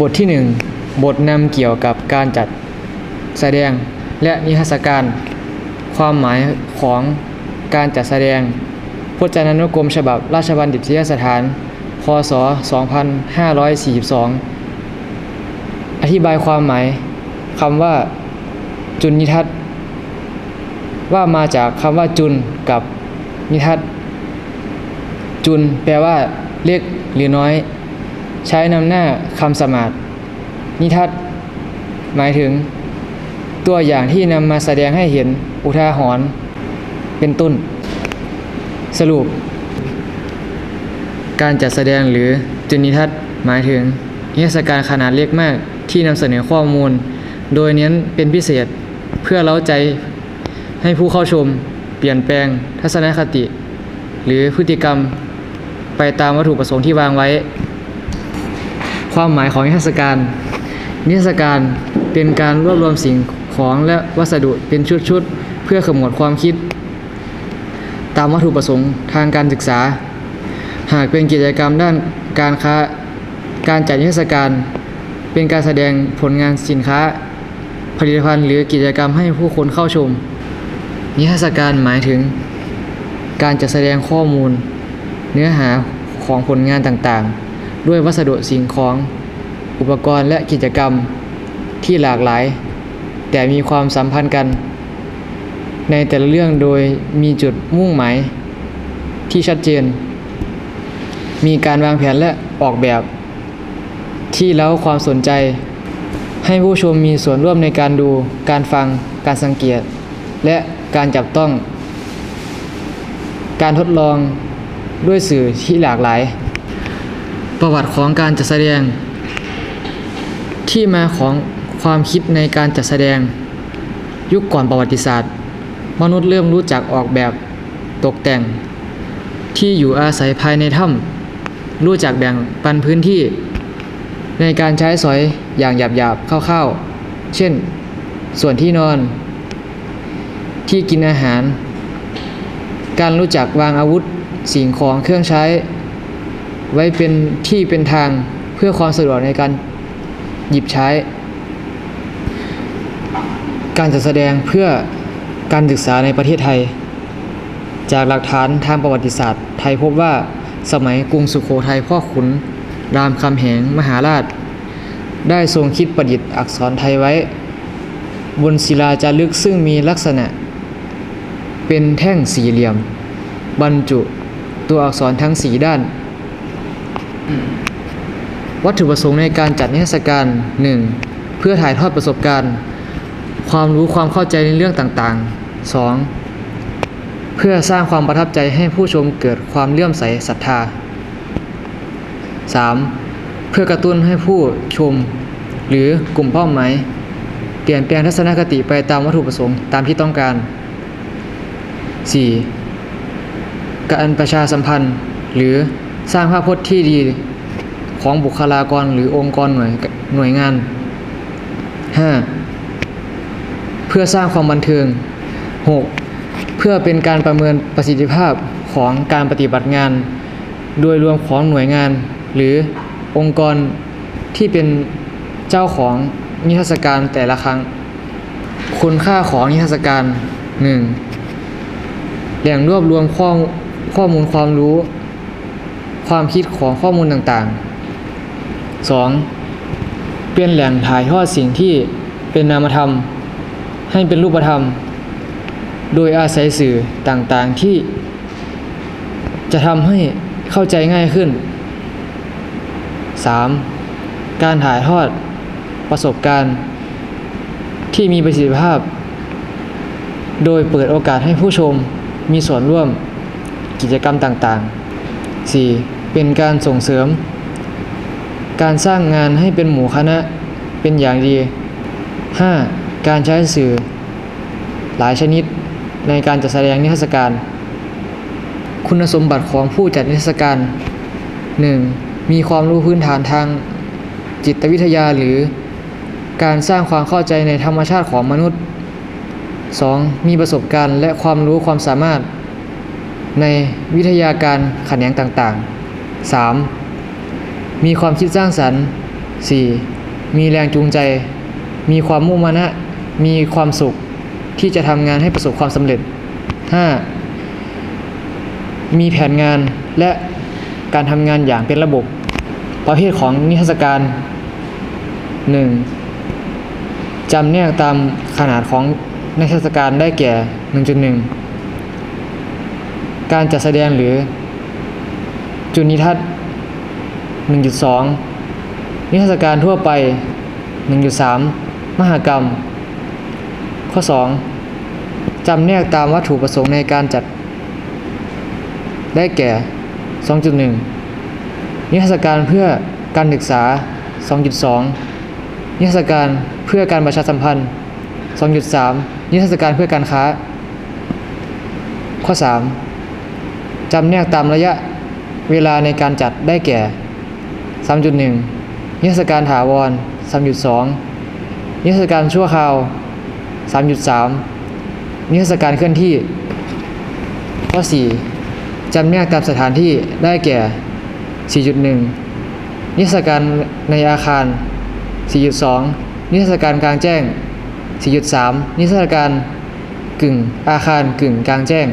บทที่ 1 บทนำเกี่ยวกับการจัดแสดงและนิทรรศการ ความหมายของการจัดแสดง พจนานุกรมฉบับราชบัณฑิตยสถาน พศ 2542 อธิบายความหมายคำว่า จุลนิทัศว่ามาจากคำว่าจุลกับนิทัศจุลแปลว่าเล็กหรือน้อย ใช้นำหน้าคำสมาร์ทนิทัศหมายถึง ตัวอย่างที่นำมาแสดงให้เห็นอุทาหรณ์เป็นต้น สรุป การจัดแสดงหรือจุนิทัศหมายถึงนิทรรศการขนาดเล็กมากที่นำเสนอข้อมูล โดยเน้นเป็นพิเศษเพื่อเล้าใจให้ผู้เข้าชม เปลี่ยนแปลงทัศนคติ หรือพฤติกรรมไปตามวัตถุประสงค์ที่วางไว้ ความหมายของนิทรรศการ นิทรรศการเป็นการรวบรวมสิ่งของและวัสดุเป็นชุดๆ เพื่อขมวดความคิด ตามวัตถุประสงค์ทางการศึกษา หากเป็นกิจกรรมด้านการค้าการจัดนิทรรศการเป็นการแสดงผลงานสินค้า ผลิตภัณฑ์หรือกิจกรรมให้ผู้คนเข้าชม นิทรรศการหมายถึง การจัดแสดงข้อมูล เนื้อหาของผลงานต่างๆ ด้วยวัสดุสิ่งของ อุปกรณ์และกิจกรรมที่หลากหลาย แต่มีความสัมพันธ์กัน ในแต่ละเรื่องโดยมีจุดมุ่งหมาย ที่ชัดเจน มีการวางแผนและออกแบบ ที่เล้าความสนใจ ให้ผู้ชมมีส่วนร่วมในการดู การฟัง การสังเกต และการจับต้อง การทดลองด้วยสื่อที่หลากหลาย ประวัติของการจัดแสดง ที่มาของความคิดในการจัดแสดง ยุคก่อนประวัติศาสตร์ มนุษย์เริ่มรู้จักออกแบบตกแต่ง ที่อยู่อาศัยภายในถ้ำรู้จักแบ่งปันพื้นที่ ในการใช้สอยอย่างหยาบๆคร่าวๆ เช่น ส่วนที่นอน ที่กินอาหาร การรู้จักวางอาวุธสิ่งของเครื่องใช้ ไว้เป็นที่เป็นทางเพื่อความสะดวกในการหยิบใช้ การจัดแสดงเพื่อการศึกษาในประเทศไทย จากหลักฐานทางประวัติศาสตร์ ไทยพบว่าสมัยกรุงสุโขทัยพ่อขุน รามคำแหงมหาราช ได้ทรงคิดประดิษฐ์อักษรไทยไว้ บนศิลาจารึกซึ่งมีลักษณะ เป็นแท่งสี่เหลี่ยม บรรจุตัวอักษรทั้งสีด้าน วัตถุประสงค์ในการจัดนิทรรศการ 1. เพื่อถ่ายทอดประสบการณ์ ความรู้ความเข้าใจในเรื่องต่างๆ 2. เพื่อสร้างความประทับใจให้ผู้ชมเกิดความเลื่อมใสศรัทธา 3. เพื่อกระตุ้นให้ผู้ชม หรือกลุ่มเป้าหมายเปลี่ยนแปลงทัศนคติไปตามวัตถุประสงค์ตามที่ต้องการ 4. การประชาสัมพันธ์หรือ สร้างภาพพจน์ที่ดีของบุคลากรหรือองค์กรหน่วยหน่วยงาน 5. เพื่อสร้างความบันเทิง 6. เพื่อเป็นการประเมินประสิทธิภาพของการปฏิบัติงาน โดยรวมของหน่วยงาน หรือองค์กรที่เป็นเจ้าของนิทรรศการแต่ละครั้ง คุณค่าของนิทรรศการ 1. แหล่งรวบรวมข้อข้อมูลความรู้ ความคิดของข้อมูลต่างๆ 2. เป็นแหล่งถ่ายทอดสิ่งที่เป็นนามธรรม ให้เป็นรูปธรรม โดยอาศัยสื่อต่างๆที่ จะทำให้เข้าใจง่ายขึ้น 3. การถ่ายทอดประสบการณ์ ที่มีประสิทธิภาพ โดยเปิดโอกาสให้ผู้ชมมีส่วนร่วมกิจกรรมต่างๆ 4. เป็นการส่งเสริม การสร้างงานให้เป็นหมู่คณะเป็นอย่างดี 5. การใช้สื่อ หลายชนิดในการจัดแสดงนิทรรศการ คุณสมบัติของผู้จัดนิทรรศการ 1. มีความรู้พื้นฐานทางจิตวิทยาหรือ การสร้างความเข้าใจในธรรมชาติของมนุษย์ 2. มีประสบการณ์และความรู้ความสามารถ ในวิทยาการแขนงต่างๆ 3. มีความคิดสร้างสรรค์ 4. มีแรงจูงใจ มีความมุ่งมั่นะมีความสุขที่จะทำงานให้ประสบความสำเร็จ 5. มีแผนงานและการทำงานอย่างเป็นระบบ ประเภทของนิทรรศการ 1. จำแนกตามขนาดของนิทรรศการได้แก่ 1.1 การจัดแสดงหรือ จุนิทรรศน์ 1.2 นิทรรศการทั่วไป 1.3 มหกรรม ข้อ 2. จำแนกตามวัตถุประสงค์ในการจัด ได้แก่ 2.1 นิทรรศการเพื่อการศึกษา 2.2 นิทรรศการเพื่อการประชาสัมพันธ์ 2.3 นิทรรศการเพื่อการค้า ข้อ 3. จำแนกตามระยะ เวลาในการจัดได้แก่ 3.1 นิทรรศการถาวร 3.2 นิทรรศการชั่วคราว 3.3 นิทรรศการเคลื่อนที่ ข้อ 4 จำแนกตามสถานที่ได้แก่ 4.1 นิทรรศการในอาคาร 4.2 นิทรรศการกลางแจ้ง 4.3 นิทรรศการกึ่งอาคารกึ่งกลางแจ้ง